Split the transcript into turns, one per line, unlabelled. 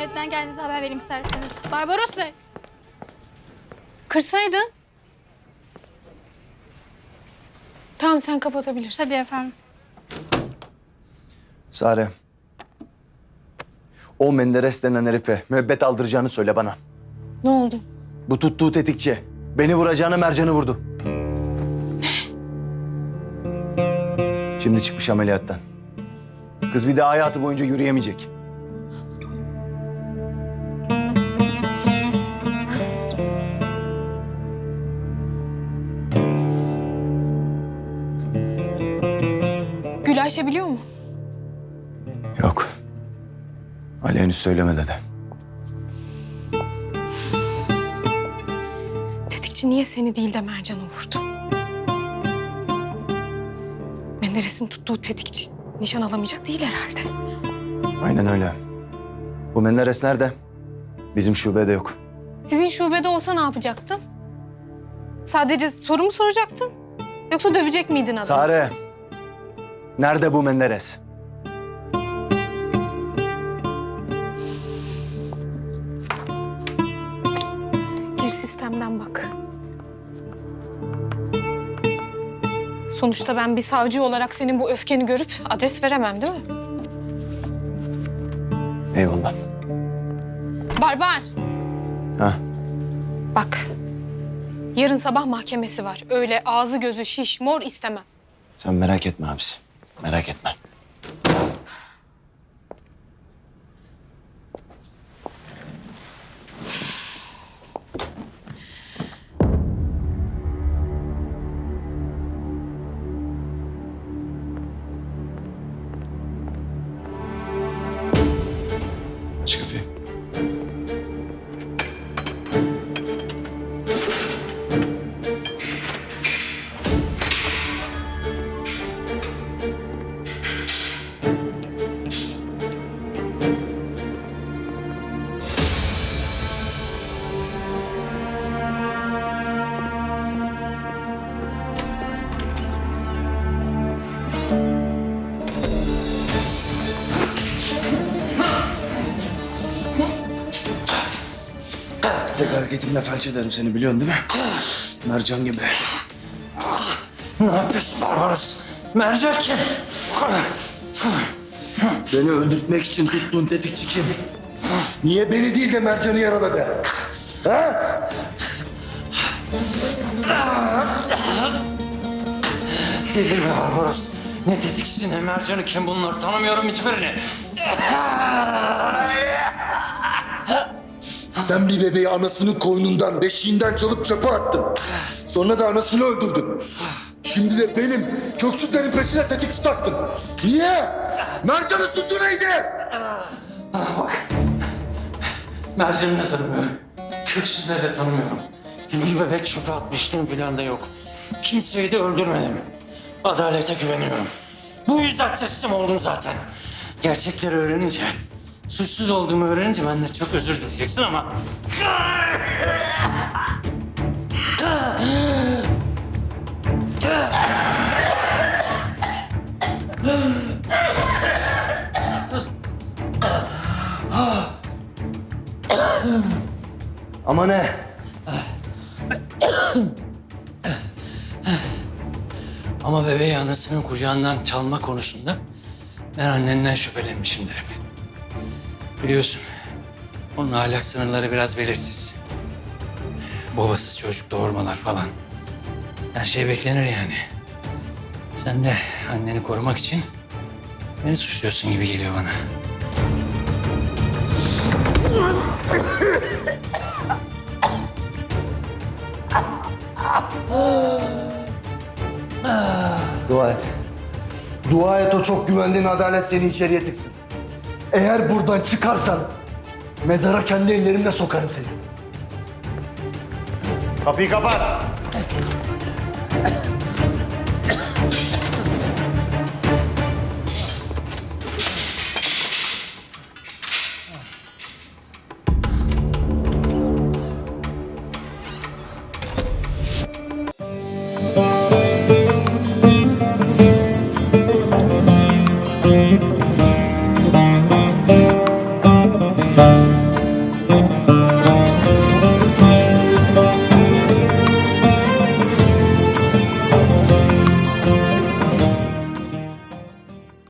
emniyetten geldiğinizi haber vereyim isterseniz. Barbaros Bey.
Kırsaydın. Tamam sen kapatabilirsin.
Tabii efendim.
Sare. O Menderes denen herife müebbet aldıracağını söyle bana.
Ne oldu?
Bu tuttuğu tetikçi. Beni vuracağını mercanı vurdu. Şimdi çıkmış ameliyattan. Kız bir daha hayatı boyunca yürüyemeyecek.
Ayşe biliyor mu?
Yok. Ali henüz söylemedi de.
Tetikçi niye seni değil de Mercan'ı vurdu? Menderes'in tuttuğu tetikçi nişan alamayacak değil herhalde.
Aynen öyle. Bu Menderes nerede? Bizim şubede yok.
Sizin şubede olsa ne yapacaktın? Sadece soru mu soracaktın? Yoksa dövecek miydin adamı?
Sare. Nerede bu Menderes?
Gir sistemden bak. Sonuçta ben bir savcı olarak senin bu öfkeni görüp adres veremem değil mi?
Eyvallah.
Barbar.
Ha.
Bak. Yarın sabah mahkemesi var. Öyle ağzı gözü şiş mor istemem.
Sen merak etme abisi. Merak etme. Aç kapıyı. Hareketimle felç ederim seni biliyorsun değil mi? Mercan gibi.
Ne yapıyorsun Barbaros? Mercan kim?
Beni öldürtmek için tuttuğun tetikçi kim? Niye beni değil de Mercan'ı yaraladı? Ha?
Delirme Barbaros. Ne tetikçisi ne Mercan'ı kim bunlar tanımıyorum hiçbirini.
Sen bir bebeği anasının koynundan, beşiğinden çalıp çöpe attın. Sonra da anasını öldürdün. Şimdi de benim köksüzlerin peşine tetikçi taktın. Niye? Mercan'ın suçu neydi?
Bak. Mercan'ı da tanımıyorum. Köksüzleri de tanımıyorum. Bir bebek çöpe atmıştım falan da yok. Kimseyi de öldürmedim. Adalete güveniyorum. Bu yüzden teslim oldum zaten. Gerçekleri öğrenince, suçsuz olduğumu öğrenince ben de çok özür dileyeceksin ama...
Ama ne?
Ama bebeği anasının kucağından çalma konusunda ben annenden şüphelenmişimdir hep. Biliyorsun, onun ahlak sınırları biraz belirsiz. Babasız çocuk doğurmalar falan. Her şey beklenir yani. Sen de anneni korumak için beni suçluyorsun gibi geliyor bana.
Dua et. Dua et o çok güvendiğin adalet seni içeriye tıksın. Eğer buradan çıkarsan mezara kendi ellerimle sokarım seni.
Kapıyı kapat.